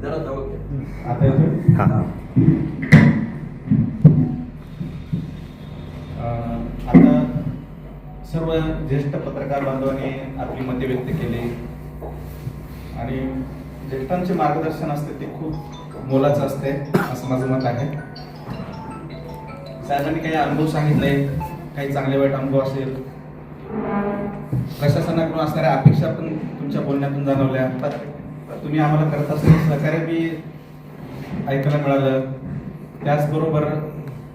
जरा जवळ. आता येतोय? हा. अं, आता सर्व ज्येष्ठ पत्रकार बांधवांनी आपली मते व्यक्त केली. आणि ज्येष्ठांचे मार्गदर्शन असते ते खूप मोलाचं असते असं माझं मत आहे. साहेबांनी काही अनुभव सांगितले काही चांगले वाईट अनुभव असेल. प्रशासनाकडून असणाऱ्या अपेक्षा पण तुमच्या बोलण्यातून जाणवल्या. तुम्ही आम्हाला करत असलेलं सहकार्य मी ऐकायला मिळालं. त्याचबरोबर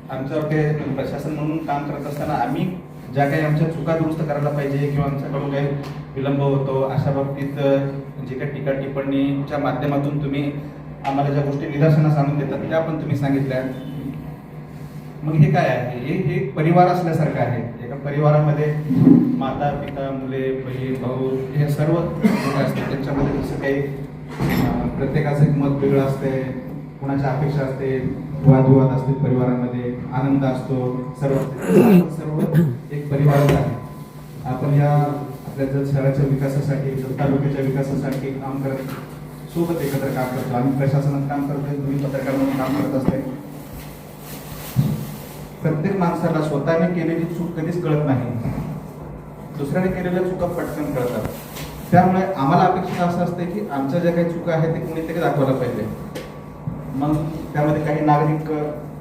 आमच्यावर ते प्रशासन म्हणून काम करत असताना आम्ही ज्या काही आमच्या चुका दुरुस्त करायला पाहिजे किंवा आमच्याकडून काही विलंब होतो अशा बाबतीत जे काही टीका टिप्पणीच्या माध्यमातून तुम्ही आम्हाला ज्या गोष्टी निदर्शनास आणून देतात त्या पण तुम्ही सांगितल्या. मग हे काय आहे? हे हे एक परिवार असल्यासारखं आहे. एका परिवारामध्ये माता पिता मुले बहीण भाऊ हे सर्व असतात. त्यांच्यामध्ये जसं काही प्रत्येकाचं एक मत वेगळं असते कोणाच्या अपेक्षा असते वादविवाद असते परिवारामध्ये आनंद असतो सर्व सर्व एक परिवारच आहे. आपण या आपल्या जर शहराच्या विकासासाठी जर तालुक्याच्या विकासासाठी काम करत सोबत एकत्र काम करतो. आम्ही प्रशासनात काम करतोय तुम्ही पत्रकार म्हणून काम करत असते प्रत्येक माणसाला स्वतःने केलेली चूक कधीच कळत नाही. दुसऱ्याने केलेल्या चुका पटकन कळतात. त्यामुळे आम्हाला अपेक्षित असं असते की आमच्या ज्या काही चुका आहेत ते कुणीतरी दाखवायला पाहिजे. मग त्यामध्ये काही नागरिक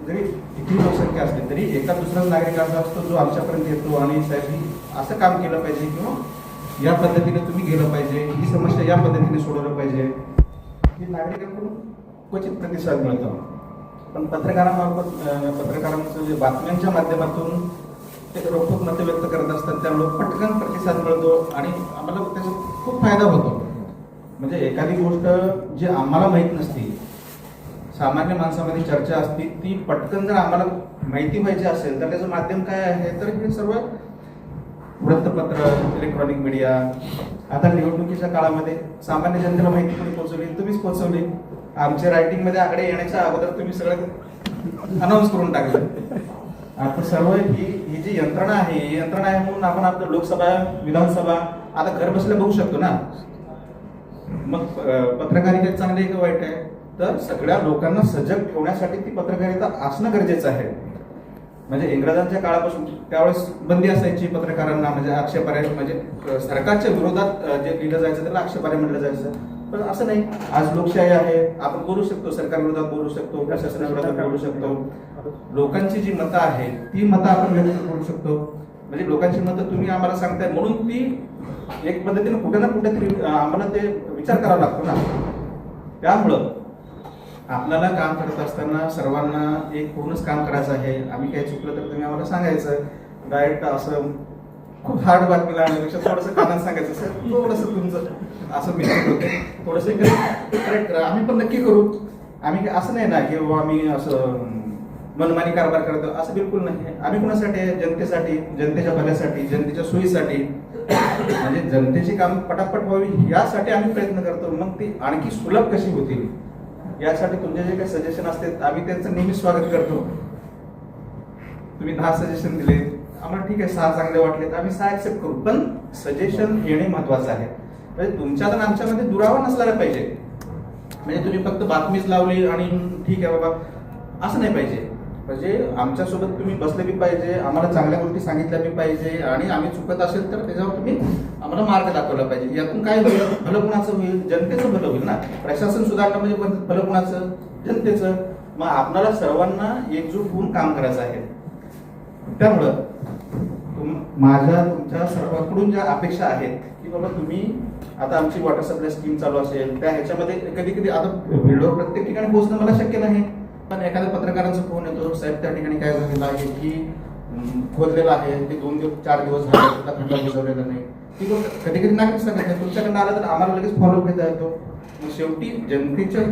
जरी किती लोकसंख्या असली तरी एका दुसरा नागरिक असा असतो जो आमच्यापर्यंत येतो आणि साहेब असं काम केलं पाहिजे किंवा या पद्धतीने तुम्ही गेलं पाहिजे ही समस्या या पद्धतीने सोडवलं पाहिजे. हे नागरिकांकडून क्वचित प्रतिसाद मिळतो. पण पत्रकारामार्फत पत्रकारांचं जे बातम्यांच्या माध्यमातून ते रोखोक मते व्यक्त करत असतात. त्यामुळे पटकन प्रतिसाद मिळतो आणि आम्हाला त्याचा खूप फायदा होतो. म्हणजे एखादी गोष्ट जी आम्हाला माहीत नसती सामान्य माणसामध्ये चर्चा असती ती पटकन जर आम्हाला माहिती पाहिजे असेल तर त्याचं माध्यम काय आहे? तर हे सर्व वृत्तपत्र इलेक्ट्रॉनिक मीडिया आता निवडणुकीच्या काळामध्ये सामान्य जनतेला माहिती कोणी पोहोचवली? तुम्हीच पोहोचवली. आमच्या रायटिंगमध्ये आकडे येण्याच्या अगोदर तुम्ही सगळं अनाऊन्स करून टाकलं. आता सर्व ही ही जी यंत्रणा आहे ही यंत्रणा आहे म्हणून आपण आपलं लोकसभा विधानसभा आता घर बसल्या बघू शकतो ना. मग पत्रकारिता चांगली आहे का वाईट आहे? तर सगळ्या लोकांना सजग ठेवण्यासाठी ती पत्रकारिता असणं गरजेचं आहे. म्हणजे इंग्रजांच्या काळापासून त्यावेळेस बंदी असायची पत्रकारांना म्हणजे आक्षेपार्ह म्हणजे सरकारच्या विरोधात जे लिहिलं जायचं त्याला आक्षेपार्ह म्हटलं जायचं. पण असं नाही. आज लोकशाही आहे. आपण बोलू शकतो सरकार विरोधात बोलू शकतो प्रशासनाविरोधात बोलू शकतो. लोकांची जी मतं आहेत ती मतं आपण व्यक्त करू शकतो. म्हणजे लोकांची मतं तुम्ही आम्हाला सांगताय म्हणून ती एक पद्धतीने कुठे ना कुठेतरी आम्हाला ते विचार करावा लागतो ना. त्यामुळं आपल्याला काम करत असताना सर्वांना एक पूर्णच काम करायचं आहे. आम्ही काही चुकलं तर तुम्ही आम्हाला सांगायचं. डायरेक्ट असं खूप हार्ड बातमी लावण्यापेक्षा थोडंसं कानात सांगायचं सर थोडंसं तुमचं. असं मिस्टेक होते थोडंसं करेक्ट आम्ही पण नक्की करू. आम्ही असं नाही ना की बाबा आम्ही असं मनमानी कारभार करतो. असं बिलकुल नाही आम्ही कुणासाठी जनतेसाठी जनतेच्या भल्यासाठी जनतेच्या सोयीसाठी. म्हणजे जनतेची काम पटापट व्हावी यासाठी आम्ही प्रयत्न करतो. मग ती आणखी सुलभ कशी होतील? यासाठी तुमचे जे काही सजेशन असते आम्ही त्यांचं नेहमी स्वागत करतो. तुम्ही दहा सजेशन दिले आम्हाला ठीक आहे सहा चांगले वाटले तर आम्ही सहा ऍक्सेप्ट करू. पण सजेशन येणे महत्वाचं आहे. म्हणजे तुमच्यात आणि आमच्यामध्ये दुरावा नसला पाहिजे. म्हणजे तुम्ही फक्त बातमीच लावली आणि ठीक आहे बाबा असं नाही पाहिजे. म्हणजे आमच्यासोबत तुम्ही बसले बी पाहिजे आम्हाला चांगल्या गोष्टी सांगितल्या बी पाहिजे आणि आम्ही चुकत असेल तर त्याच्यावर तुम्ही आम्हाला मार्ग दाखवला पाहिजे. यातून काय होईल? भलं कुणाचं होईल? जनतेचं भलं होईल ना? प्रशासन सुधारणं म्हणजे भलं कुणाचं? जनतेचं. मग आपल्याला सर्वांना एकजूट होऊन काम करायचं आहे. त्यामुळं तुम- माझ्या तुमच्या सर्वांकडून ज्या अपेक्षा आहेत की बाबा तुम्ही आता आमची वॉटर सप्लाय स्कीम चालू असेल त्या ह्याच्यामध्ये कधी कधी आता व्हिडिओ प्रत्येक ठिकाणी पोहोचणं मला शक्य नाही. पण एखाद्या पत्रकारांचा फोन येतो साहेब त्या ठिकाणी काय झालेलं आहे की खोदलेलं आहे ते दोन दिवस चार दिवस झाले खड्डा बुजवलेला नाही. ती गोष्ट कधी कधी नागरिक सांगत तुमच्याकडनं आलं तर आम्हाला लगेच फॉलो घेता येतो. मग शेवटी जनतेच्या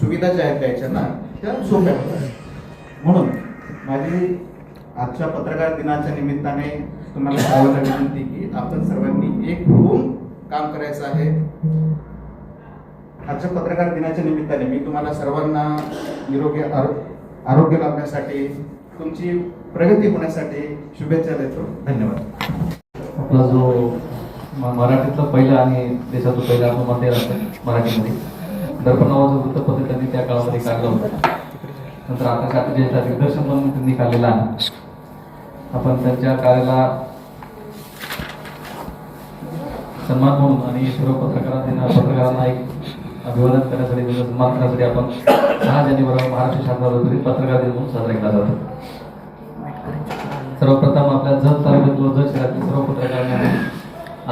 सुविधा ज्या आहेत त्याच्या ना त्या सोप्या होतात. म्हणून माझी आजच्या पत्रकार दिनाच्या निमित्ताने तुम्हाला सर्वांना विनंती की आपण सर्वांनी एक होऊन काम करायचं आहे. आजच्या पत्रकार दिनाच्या निमित्ताने मी तुम्हाला सर्वांना निरोगी आरोग्य लाभण्यासाठी तुमची प्रगती होण्यासाठी शुभेच्छा देतो. धन्यवाद. आपला जो मराठीतला पहिला आणि देशाचं पहिला आपण मध्ये असतं मराठीमध्ये. दर्पण नावाचं वृत्तपत्र त्यांनी त्या काळामध्ये काढलं होतं. नंतर आता आता दिग्दर्शन म्हणून त्यांनी काढलेला आहे. आपण त्यांच्या कार्याला सन्मान म्हणून आणि सर्व पत्रकारांना पत्रकारांना एक अभिवादन करण्यासाठी त्यांचा सन्मान करण्यासाठी आपण सहा जानेवारी महाराष्ट्र शासनाचा पत्रकार दिन म्हणून साजरा केला जातो. सर्वप्रथम आपल्या जत तालुक्यातील जत शहरातील सर्व पत्रकारांना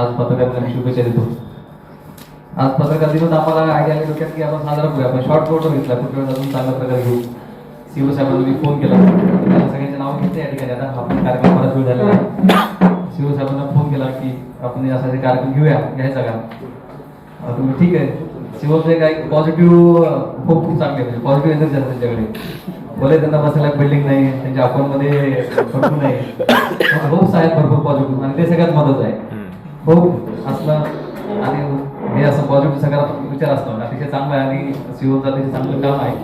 आज पत्रकार दिनाची शुभेच्छा देतो. आज पत्रकार दिवस आम्हाला आयडिया आली डोक्यात की आपण साजरा करूया. आपण शॉर्ट फोटो घेतला. कुठे अजून चांगल्या प्रकारे घेऊ. शिवसाहेबांना मी फोन केला. नाव घेतले या ठिकाणी आता आपण कार्यक्रम बराच वेळ झालेला आहे. सीओ साहेबांना फोन केला की आपण असा कार्यक्रम घेऊया घ्यायचा का? तुम्ही ठीक आहे. सीओचे काही पॉझिटिव्ह खूप खूप चांगले म्हणजे पॉझिटिव्ह एनर्जी असते त्यांच्याकडे. बोले त्यांना बसायला बिल्डिंग नाही त्यांच्या अकाउंटमध्ये भरपूर नाही. होप्स आहेत भरपूर पॉझिटिव्ह आणि ते सगळ्यात महत्वाचं आहे. होप असणं आणि हे असं पॉझिटिव्ह सकारात्मक विचार असणं अतिशय चांगलं आहे आणि सीओचं अतिशय चांगलं काम आहे.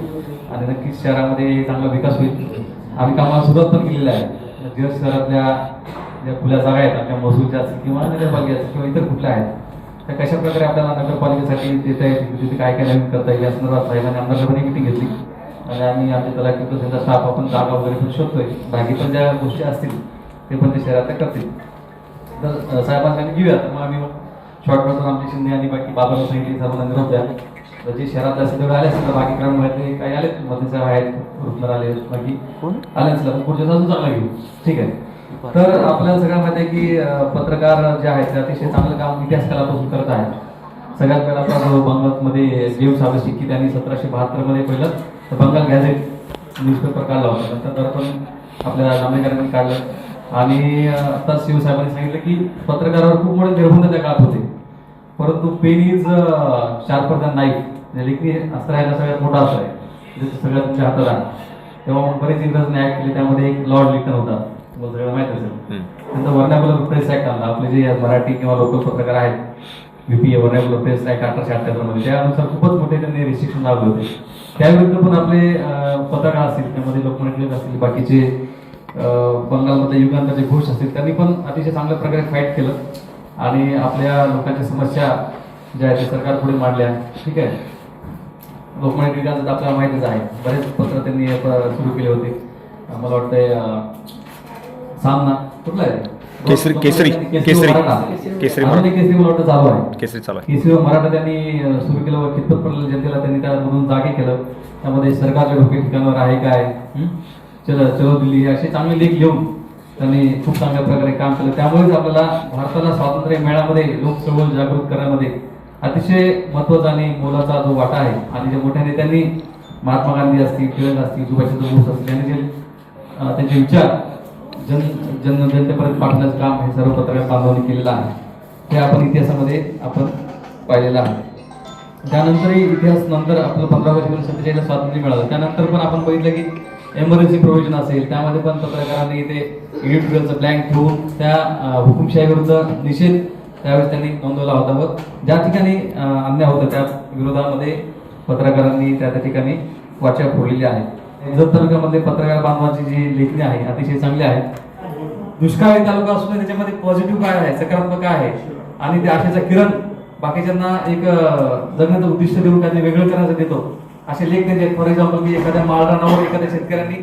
आणि नक्कीच शहरामध्ये चांगला विकास होईल. आम्ही कामाला सुरुवात पण केलेली आहे. जत शहरातल्या ज्या खुल्या जागा आहेत आमच्या महसूलच्या असतील किंवा नगरपालिका असतील किंवा इतर कुठल्या आहेत त्या कशा प्रकारे आपल्याला नगरपालिकेसाठी देता येईल तिथे काय काय नवीन करता येईल या संदर्भात साहेबांनी आमदारकडे मिटिंग घेतली. आणि आम्ही आमच्या तलाठी त्यांचा स्टाफ आपण जागा वगैरे पण शोधतोय. बाकी पण ज्या गोष्टी असतील ते पण ते शहरात करतील. तर अ, साहेबांना घेऊया. तर मग आम्ही शॉर्ट नोटवर आमचे शिंदे आणि बाकी बाबा सांगितले सर्वांना निरोप द्या जे शहरात असेल तेवढे आले असतील. बाकी क्रमामध्ये काही आले मध्ये साहेब आहेत. रुपनर आले बाकी आले असतील. आपण पुढच्या अजून चांगला घेऊ ठीक आहे. तर आपल्याला सगळ्या माहिती आहे की पत्रकार जे आहेत ते अतिशय चांगलं काम इतिहास कालापासून करत आहेत. सगळ्यात पहिला आपला जो बंगालमध्ये देव सावे शिक्की त्यांनी सतराशे बहात्तरमध्ये पहिलं तर बंगाल गॅझेट न्यूजपेपर काढला होता. नंतर दर्पण आपल्या जांभेकरांनी काढलं. आणि आता शिवसाहेबांनी सांगितलं की पत्रकारावर खूप मोठे निर्बंध त्या काळात होते. परंतु pen is sharper than knife म्हणजे लेखनी अस्त्र आहे सगळ्यात मोठा अस्त्र आहे. जे सगळ्यात तुमच्या हातात आहे तेव्हा मग बरेच इंग्रजांनी ऍक्ट केले त्यामध्ये एक लॉर्ड लिटन होता. तुम्हाला सगळं माहीत असेल. नंतर वर्णाकुलर प्रेस ऍक्ट आणला आपले जे मराठी किंवा लोकल पत्रकार आहेत बीपीए वर्णाकुलर प्रेस ऍक्ट अठराशे अठ्याहत्तरमध्ये त्यानुसार खूपच मोठे त्यांनी रिस्ट्रिक्शन लावले होते. त्याविरुद्ध पण आपले पत्रकार असतील त्यामध्ये लोकमान्य टिळक असतील बाकीचे अं, बंगालमधले युगांतरचे घोष असतील त्यांनी पण अतिशय चांगल्या प्रकारे फाईट केलं. आणि आपल्या लोकांच्या समस्या ज्या आहेत सरकार पुढे मांडल्या. ठीक आहे? लोकमान्य टिळकांचं तर आपल्याला माहितीच आहे. बरेच पत्र त्यांनी सुरू केले होते. मला वाटतंय सामना कुठला आहे? केसरी- केसरी- केसरी. मराठा. केसरी वाटतं चालू आहे. केसरी चालू आहे. केसरी मराठा त्यांनी सुरू केलं व कितपत पडलं जनतेला त्यांनी त्यामधून जागे केलं. त्यामध्ये सरकारच्या डोके ठिकाणावर आहे काय? चलो चलो दिल्ली. असे चांगले लेख लिहून त्यांनी खूप चांगल्या प्रकारे काम केलं. त्यामुळेच आपल्याला भारताला स्वातंत्र्य मेळामध्ये लोक चळवळ जागृत करण्यामध्ये अतिशय महत्त्वाचा आणि मोलाचा जो वाटा आहे आणि जे मोठ्या नेत्यांनी महात्मा गांधी असतील टिळक असतील सुभाषचंद्र बोस असतील यांनी जे त्यांचे विचार जन जन जनतेपर्यंत पाठवण्याचं काम हे सर्व पत्रकार बांधवांनी केलेलं आहे. हे आपण इतिहासामध्ये आपण पाहिलेलं आहे. त्यानंतरही इतिहास नंतर आपलं पंधरा वर्ष एकोणीसशे सत्तेचाळीसला स्वातंत्र्य मिळालं. त्यानंतर पण आपण बघितलं की एमर्जन्सी प्रोव्हिजन असेल त्यामध्ये पण पत्रकारांनी ते एडिटोरियलचं ब्लँक ठेवून त्या हुकुमशाहीविरुद्ध निषेध त्यावेळेस त्यांनी नोंदवला होता व ज्या ठिकाणी अन्याय होतं त्या विरोधामध्ये पत्रकारांनी त्या त्या ठिकाणी वाचा फोडलेली आहे जत तालुक्यामध्ये पत्रकार बांधवांची जी लेखणी आहे अतिशय चांगली आहे दुष्काळी तालुका असून त्याच्यामध्ये पॉझिटिव्ह काय आहे सकारात्मक काय आहे? आणि ते आशेचा किरण बाकीच्यांना एक जगण्याचं उद्दिष्ट देऊन त्यांनी वेगळं करायचं देतो. असे लेख त्यांचे फॉर एक्झाम्पल की एखाद्या माळरानावर एखाद्या शेतकऱ्यांनी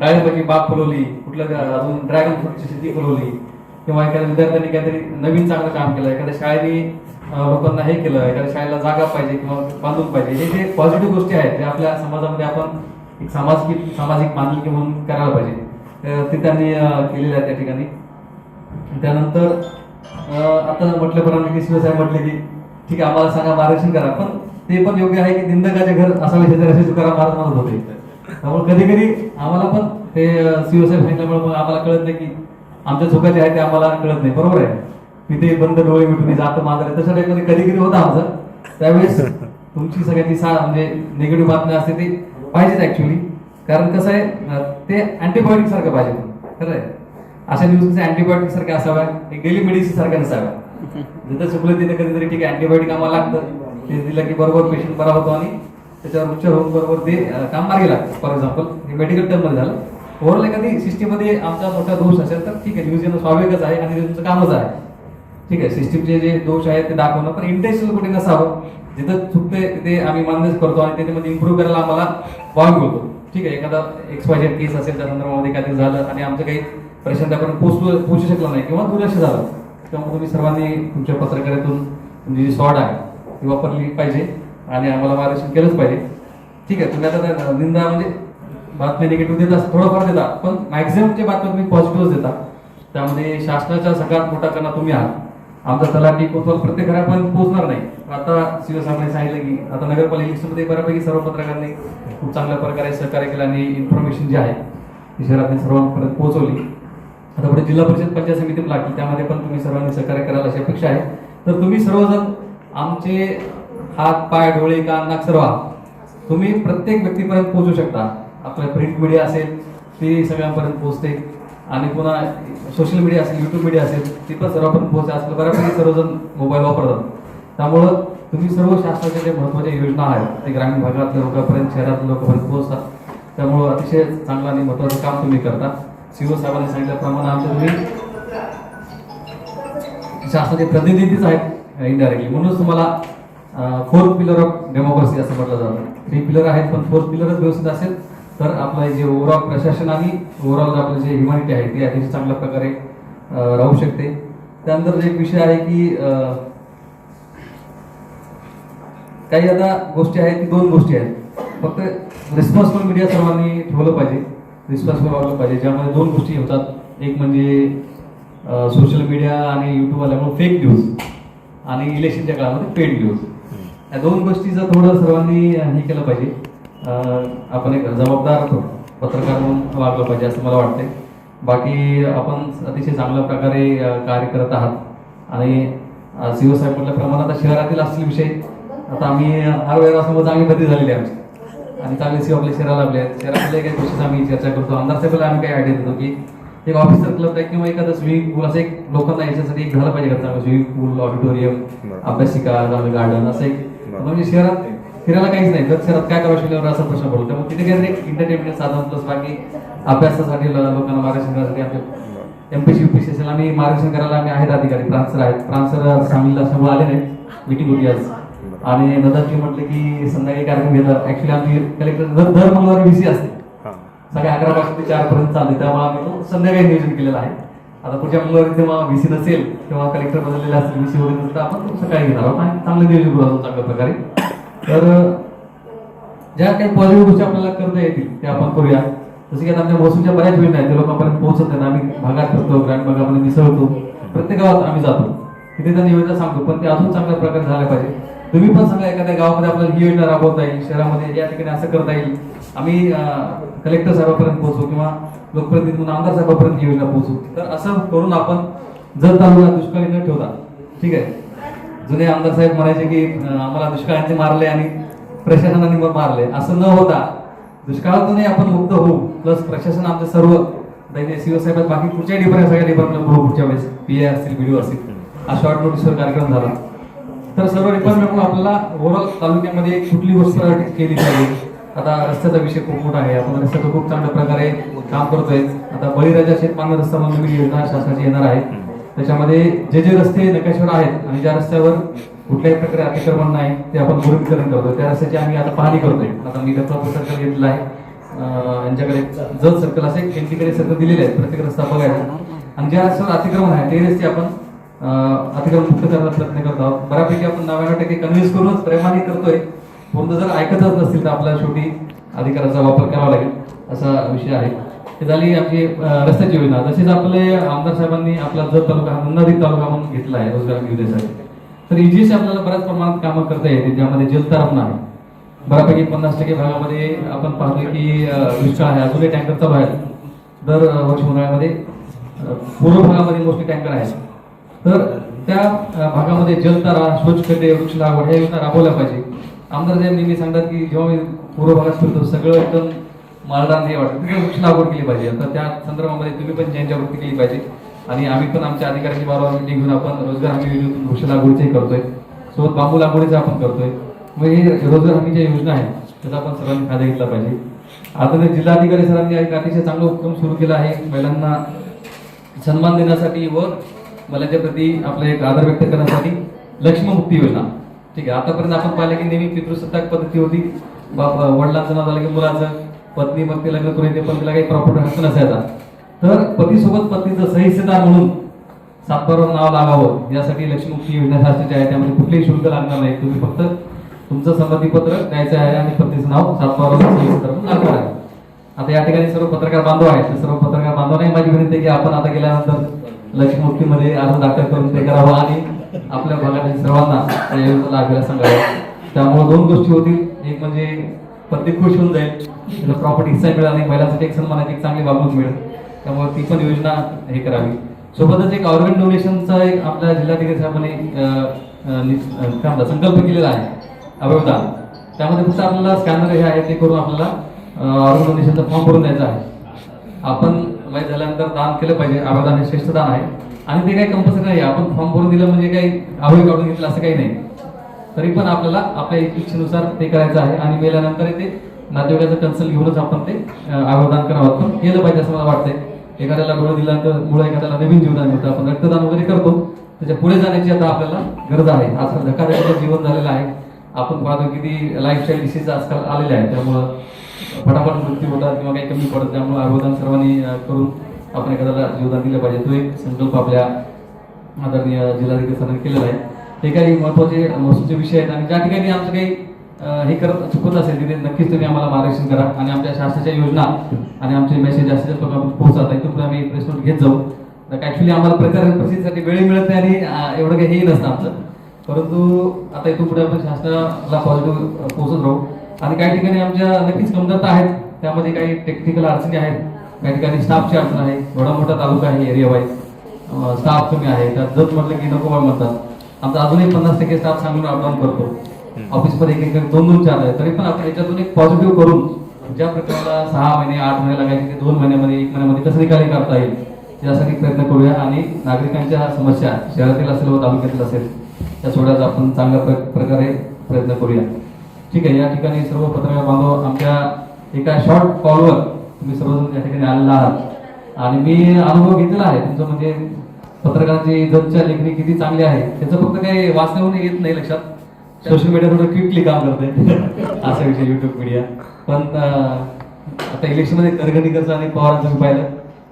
डाळिंबाची बाग फुलवली कुठल्या अजून ड्रॅगन फ्रूटची शेती फुलवली किंवा एखाद्या विद्यार्थ्यांनी काहीतरी नवीन चांगलं काम केलं एखाद्या शाळेने लोकांना हे केलं एखाद्या शाळेला जागा पाहिजे किंवा बांधून पाहिजे हे जे पॉझिटिव्ह गोष्टी आहेत ते आपल्या समाजामध्ये आपण एक सामाजिक सामाजिक मानकी म्हणून करायला पाहिजे. ते त्यांनी केलेलं आहे त्या ठिकाणी. त्यानंतर आता म्हटल्याप्रमाणे की शिवसाहेब म्हटले की ठीक आहे आम्हाला सांगा मार्गदर्शन करा. पण ते पण योग्य आहे की निंदकाचे घर असावे शेजारी असे तुकाराम महाराज म्हणत होते. त्यामुळे कधी कधी आम्हाला पण ते शिवसाहेब सांगितल्यामुळे मग आम्हाला कळत नाही की आमच्या चुकाचे आहे ते आम्हाला कळत नाही. बरोबर आहे? तिथे बंद डोळे मिटून जात मांजरे तसं टाईपमध्ये कधी कधी होतं आमचं. त्यावेळेस तुमची सगळ्यांची सा म्हणजे निगेटिव्ह बातम्या असते ते पाहिजेच ऍक्च्युली कारण कसं आहे ते अँटीबायोटिक सारखं पाहिजे खरं आहे? अशा न्यूज कसे अँटीबायोटिक सारख्या असाव्या एक डेली मेडिसिन सारख्या नसाव्या जिथं चुकलं तिथे कधीतरी ठीक आहे अँटीबायोटिक आम्हाला लागतं. ते दिलं की बरोबर पेशंट बरा होतो आणि त्याच्यावर उपचार होऊन बरोबर ते काम मार्गी लागतं. फॉर एक्झाम्पल हे मेडिकल टर्ममध्ये झालं. ओव्हरऑल एखादी सिस्टीममध्ये आमचा मोठा दोष असेल तर ठीक आहे न्यूज येणं स्वाभाविकच आहे आणि तुमचं कामच आहे. ठीक आहे सिस्टीमचे जे दोष आहेत ते दाखवणं पण इंटेन्शनल कुठे नसावं. जिथं चुकते तिथे आम्ही मान्यच करतो आणि त्याच्यामध्ये इम्प्रूव्ह करायला आम्हाला भाग होतो ठीक आहे एखादा एक्सपायजेड केस असेल त्या संदर्भामध्ये काहीतरी झालं आणि आमचं काही प्रश्न त्यापर्यंत पोचू पोचू शकलं नाही किंवा दुर्लक्ष झालं त्यामुळे तुम्ही सर्वांनी तुमच्या पत्रकारातून तुमची जी सॉड आहे ती वापरली पाहिजे आणि आम्हाला मार्गदर्शन केलंच पाहिजे. ठीक आहे तुम्ही आता निंदा म्हणजे बातम्या निगेटिव्ह देतात थोडंफार देतात. पण मॅक्झिममचे बातम्या तुम्ही पॉझिटिव्ह देता. त्यामध्ये शासनाच्या सगळ्यात मोठा कणा तुम्ही आहात. आमचा तलाठी कोतवाल प्रत्येक घरापर्यंत पोहोचणार नाही. आता शिव साहेबांनी सांगितलं की आता नगरपालिका इलेक्शनमध्ये बऱ्यापैकी सर्व पत्रकारांनी खूप चांगल्या प्रकारे सहकार्य केलं आणि इन्फॉर्मेशन जे आहे ती शहरातील सर्वांपर्यंत पोहोचवली. आता पुढे जिल्हा परिषद पंचायत समिती पण लागतील त्यामध्ये पण तुम्ही सर्वांनी सहकार्य करायला अशी अपेक्षा आहे. तर तुम्ही सर्वजण आमचे हात पाय डोळे कान नाक सर्व तुम्ही प्रत्येक व्यक्तीपर्यंत पोहोचू शकता. आपलं प्रिंट मीडिया असेल ती सगळ्यांपर्यंत पोहोचते. आणि पुन्हा सोशल मीडिया असेल युट्यूब मीडिया असेल ती पण सर्वांपर्यंत पोहोचते. आजकाल बऱ्यापैकी सर्वजण मोबाईल वापरतात. त्यामुळं तुम्ही सर्व शासनाच्या जे महत्त्वाच्या योजना आहेत ते ग्रामीण भागातल्या लोकांपर्यंत शहरातल्या लोकांपर्यंत पोहोचतात. त्यामुळं अतिशय चांगलं आणि महत्वाचं काम तुम्ही करता. सीओ साहेबांनी सांगितल्याप्रमाणे आमच्या तुम्ही शासनाचे प्रतिनिधीच आहेत इनडायरेक्टली म्हणूनच तुम्हाला फोर्थ पिलर ऑफ डेमोक्रेसी असं म्हटलं जातं. थ्री पिलर आहेत पण फोर्थ पिलरच व्यवस्थित असेल. तर आपलं जे ओव्हरऑल प्रशासन आणि ओव्हरऑल आपलं जे ह्युमॅनिटी आहे ती अतिशय चांगल्या प्रकारे राहू शकते. त्यानंतर एक विषय आहे की काही आता गोष्टी आहेत की दोन गोष्टी आहेत. फक्त रिस्पॉन्सिबल मीडिया सर्वांनी ठेवलं पाहिजे. रिस्पॉन्सिबल वागलं पाहिजे. ज्यामध्ये दोन गोष्टी होतात. एक म्हणजे सोशल मीडिया आणि युट्यूब आल्यामुळे फेक न्यूज आणि इलेक्शनच्या काळामध्ये पेड न्यूज या दोन गोष्टीचं थोडं सर्वांनी हे केलं पाहिजे आपण एक जबाबदार पत्रकार म्हणून वागलं पाहिजे असं मला वाटतंय. बाकी आपण अतिशय चांगल्या प्रकारे कार्य करत आहात. आणि सीओ साहेब म्हटल्याप्रमाणे आता शहरातील असलेले विषय. आता आम्ही हर वेळेला समोर चांगली बदली झालेली आहे आमची. आणि चांगले सीओ आपल्या शहराला आपले शहरातल्या काही गोष्टी आम्ही चर्चा करतो. आमदार साहेबांना आम्ही काही आयडिया देतो की एक ऑफिसर क्लब आहे किंवा एखादं स्विमिंग पूल असं एक लोकांना याच्यासाठी एक झालं पाहिजे का? चांगलं स्विमिंग पूल ऑडिटोरियम. अभ्यासिका चांगलं गार्डन असं एक. म्हणजे शहरात फिरायला काहीच नाही. तर शहरात काय करावं शिकल्यावर असा प्रश्न पडतो. त्यामुळे तिथे काहीतरी एक एंटरटेनमेंट साधन प्लस बाकी अभ्यासासाठी लोकांना मार्गदर्शन करण्यासाठी आमच्या एमपीसी युपीसी असेल. आम्ही मार्गदर्शन करायला आम्ही आहेत अधिकारी. प्रांसर आहेत. प्रांसर सांगलीला असल्यामुळे आले नाही मिटिंग होती आज. आणि नदाजी म्हटलं की संध्याकाळी कार्यक्रम घेतात. ऍक्च्युली आमची कलेक्टर दर दर मंगळवारी बीसी असते. सकाळी अकरा पासून ते चार पर्यंत चालते त्यामुळे आम्ही तो संध्याकाळी नियोजन केलेलं आहे. आता पुढच्या मंगळवारी जेव्हा व्हीसी नसेल तेव्हा कलेक्टर बदललेले असतील व्हीसी वगैरे आपण सकाळी घेणार आहोत. आणि चांगलं नियोजन करू चांगल्या प्रकारे. तर ज्या काही पॉझिटिव्ह गोष्टी आपल्याला करता येतील ते आपण करूया. जसं की आता आमच्या महसूलच्या बऱ्याच योजना आहेत ते लोकांपर्यंत पोहोचत नाही. आम्ही भागात करतो ग्रामीण भागामध्ये मिसळतो. प्रत्येक गावात आम्ही जातो. तिथे त्या योजना सांगतो पण ते अजून चांगल्या प्रकारे झाल्या पाहिजे. तुम्ही पण सांगा एखाद्या गावामध्ये आपल्याला ही योजना राबवता येईल शहरामध्ये या ठिकाणी असं करता येईल. आम्ही कलेक्टर साहेबापर्यंत पोहोचू किंवा लोकप्रतिनिधी म्हणून आमदार साहेबापर्यंत ही योजना पोहोचू. तर असं करून आपण जर तालुका दुष्काळी न ठेवता ठीक आहे जुने आमदार साहेब म्हणायचे की आम्हाला दुष्काळाने मारले आणि प्रशासनाने मारले. असं न होता दुष्काळातूनही आपण मुक्त होऊ प्लस प्रशासन आमचे सर्व सीओ बाकी कुठच्याही डिपार्टमेंट सगळ्या डिपार्टमेंट बरोबर पुढच्या वेळेस पी ए असतील व्हिडिओ असतील. हा शॉर्ट नोटीसवर कार्यक्रम झाला. तर सर्व डिपार्टमेंट आपल्याला ओव्हरऑल तालुक्यामध्ये कुठली गोष्ट केली पाहिजे? आता रस्त्याचा विषय खूप मोठा आहे. आपण रस्त्याचं खूप चांगल्या प्रकारे काम करतोय. आता बळीराजा शेतमान्य रस्ता म्हणून योजना शासनाची येणार आहे. त्याच्यामध्ये जे जे रस्ते नकाशावर आहेत आणि ज्या रस्त्यावर कुठल्याही प्रकारे अतिक्रमण नाही ते आपण मुरुमीकरण करतो त्या रस्त्याची आम्ही आता पाहणी करतोय. आता मी दत्तापूर सर्कल घेतला आहे. यांच्याकडे जत सर्कल असे केंद्रीकडे सर्कल दिलेले आहेत. प्रत्येक रस्ता बघायचा आणि ज्या रस्त्यावर अतिक्रमण आहे ते रस्ते आपण अतिक्रमण मुक्त करण्याचा प्रयत्न करत आहोत. बऱ्यापैकी आपण नव्याण्णव टक्के कन्व्हिन्स करूनच प्रेमाने करतोय. परंतु जर ऐकतच नसतील तर आपल्याला शेवटी अधिकाराचा वापर करावा लागेल. असा विषय आहे. ही झाली आपली रस्त्याची योजना. तसेच आपले आमदार साहेबांनी आपला जत तालुका हा नंदाधिक तालुका म्हणून घेतला आहे रोजगार योजनेसाठी तर इजीस आपल्याला बऱ्याच प्रमाणात कामं करता येते ज्यामध्ये जलतरण आहे. बऱ्यापैकी पन्नास टक्के भागामध्ये आपण पाहतोय की दुष्काळ आहे. अजूनही टँकरचा बाहेर दर वर्ष उन्हाळ्यामध्ये पूर्व भागामध्ये मोस्टली टँकर आहेत. तर त्या भागामध्ये जलतारा स्वच्छ खड्डे वृक्ष लागवड ह्या योजना राबवल्या पाहिजे. आमदार साहेब नेहमी सांगतात की जेव्हा मी पूर्व भागात फिरतो सगळं एकदम मला हे वाटतं तिथे वृक्ष लागवड केली पाहिजे. आता त्या संदर्भामध्ये तुम्ही पण जनजागृती केली पाहिजे. आणि आम्ही पण आमच्या अधिकाऱ्यांची बरोबर मिटिंग घेऊन आपण रोजगार हमी योजनेतून वृक्ष लागवडीचंही करतोय. सोबत बांबू लागवडीचं आपण करतोय. मग हे रोजगार हमी ज्या योजना आहेत. त्याचा आपण सर्वांनी फायदा घेतला पाहिजे. आता ते जिल्हाधिकारी सरांनी एक अतिशय चांगला उपक्रम सुरू केला आहे. महिलांना सन्मान देण्यासाठी व महिलांच्या प्रती आपला एक आदर व्यक्त करण्यासाठी लक्ष्ममुक्ती योजना. ठीक आहे. आतापर्यंत आपण पाहिलं की नेहमी पितृसत्ताक पद्धती होती. बाप वडिलांचं नाव झालं की मुलाचं. पत्नी मग ते लग्न करून येते पण तिला काही प्रॉपर्टी हक्क नसायचा. तर पतीसोबत पत्नीचं सहिस्सेदार म्हणून सातबारावर नाव लागावं यासाठी लक्ष्मीमुक्ती योजना शासनाची आहे. त्यामध्ये कुठलेही शुल्क लागणार नाही. तुम्ही फक्त तुमचं संमतीपत्र द्यायचं आहे आणि पत्नीचं नाव सातबारावर सहिस्सेदार म्हणून लागणार आहे. आता या ठिकाणी सर्व पत्रकार बांधव आहेत. तर सर्व पत्रकार बांधवांनाही माझी विनंती आहे की आपण आता गेल्यानंतर लक्ष्मीमुक्तीमध्ये अर्ज दाखल करून ते करावं आणि आपल्या भागातील सर्वांना या योजना लाभ सांगावं त्यामुळे दोन गोष्टी होतील. एक म्हणजे पण ते खुश होऊन जाईल. प्रॉपर्टी हिस्सा मिळाला आणि महिलांसाठी एक सन्मानाची एक चांगली वागणूक मिळेल. त्यामुळे ती पण योजना हे करावी. सोबतच एक ऑर्गन डोनेशनचा एक आपल्या जिल्हाधिकारी साहेबांनी काय म्हणतात संकल्प केलेला आहे. अवयवदान. त्यामध्ये फक्त आपल्याला स्कॅनर हे आहे ते करून आपल्याला ऑर्गन डोनेशनचा फॉर्म भरून द्यायचा आहे. आपण माहीत झाल्यानंतर दान केलं पाहिजे. अवयवदान हे श्रेष्ठ दान आहे. आणि ते काही कंपल्सरी नाही. आपण फॉर्म भरून दिलं म्हणजे काही अवयव काढून घेतलं असं काही नाही. तरी पण आपल्याला आपल्या इच्छेनुसार ते करायचं आहे. आणि मेल्यानंतर ते नातेवाईकाचं कन्सल्ट घेऊनच आपण ते अं, करावं आपण केलं पाहिजे असं मला वाटतंय. एखाद्याला डोळे दिल्यानंतर मुळे एखाद्याला नवीन जीवदान होतं आपण रक्तदान वगैरे करतो. त्याच्या पुढे जाण्याची आता आपल्याला गरज आहे. आजकाल धक्कादायक जीवन झालेलं आहे. आपण पाहतो किती लाईफस्टाईल डिसीज आजकाल आलेले आहेत. त्यामुळं फटाफट मृत्यू होतात किंवा काही कमी पडत त्यामुळे अवयवदान सर्वांनी करून आपण एखाद्याला जीवदान दिलं पाहिजे. तो एक संकल्प आपल्या आदरणीय जिल्हाधिकारी सरांनी केलेला आहे. हे काही महत्त्वाचे महसूलचे विषय आहेत. आणि ज्या ठिकाणी आमचं काही हे करत चुकत असेल तिथे नक्कीच तुम्ही आम्हाला मार्गदर्शन करा. आणि आमच्या शासनाच्या योजना आणि आमचे मेसेज जास्तीत जास्त लोकांपर्यंत पोहोचतात इथून आम्ही प्रेस नोट घेत जाऊ. तर ऍक्च्युली आम्हाला प्रचार प्रसिद्धीसाठी वेळ मिळत नाही आणि एवढं काही नसतं आमचं. परंतु आता इथून पुढे आपण शासनाला पॉझिटिव्ह पोहोचत राहू. आणि काही ठिकाणी आमच्या नक्कीच कमतरता आहेत. त्यामध्ये काही टेक्निकल अडचणी आहेत. काही ठिकाणी स्टाफची अडचण आहे. एवढा मोठा तालुका आहे एरिया वाईज स्टाफ कमी आहे. त्यात जत म्हटलं की नको म्हणतात. आमचा अजूनही पन्नास टक्के स्टाफ सांगून अपडाऊन करतो. ऑफिसमध्ये एक एक दोन दोन चार आहे तरी पण आपण याच्यातून एक पॉझिटिव्ह करून ज्या प्रकाराला सहा महिने आठ महिने लागायचे ते दोन महिन्यामध्ये एक महिन्यामध्ये कसं निकाली काढता येईल यासाठी प्रयत्न करूया. आणि नागरिकांच्या समस्या शहरातील असेल व तालुक्यातील असेल त्या सोडायचा आपण चांगल्या प्र- प्रकारे प्रयत्न करूया. ठीक आहे या ठिकाणी सर्व पत्रकार बांधव आमच्या एका शॉर्ट कॉलवर तुम्ही सर्वजण या ठिकाणी आलेला आहात. आणि मी अनुभव घेतलेला आहे तुमचं म्हणजे पत्रकारांची जपच्या लेखणी किती चांगली आहे त्याचं फक्त काही वाचण्याहून येत नाही लक्षात. सोशल मीडिया थोडं क्विकली काम करते असा विषय युट्यूब मीडिया पण आता इलेक्शनमध्ये करगणीकरचं आणि पवारांचं मी पाहिलं.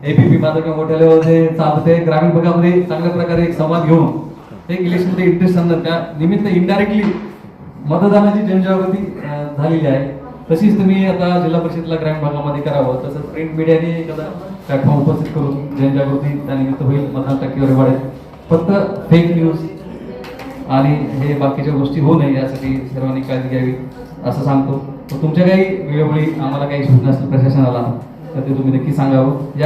एपीपी माझं किंवा मोठ्या लेवलचे चालते ग्रामीण भागामध्ये चांगल्या प्रकारे एक संवाद घेऊन एक इलेक्शनमध्ये इंटरेस्ट आणलं. त्या निमित्त इनडायरेक्टली मतदानाची जनजागृती झालेली आहे. तशीच तुम्ही आता जिल्हा परिषदला ग्रामीण भागामध्ये करावं. तसंच प्रिंट मीडियाने एखादा प्लॅटफॉर्म उपस्थित करून जनजागृती त्यानिमित्त होईल मतदान टक्केवारी वाढेल. फक्त फेक न्यूज आणि हे बाकीच्या गोष्टी होऊ नये यासाठी सर्वांनी काळजी घ्यावी असं सांगतो. तर तुमच्या काही वेळोवेळी आम्हाला काही सूचना असतील प्रशासनाला तर ते तुम्ही नक्की सांगावं.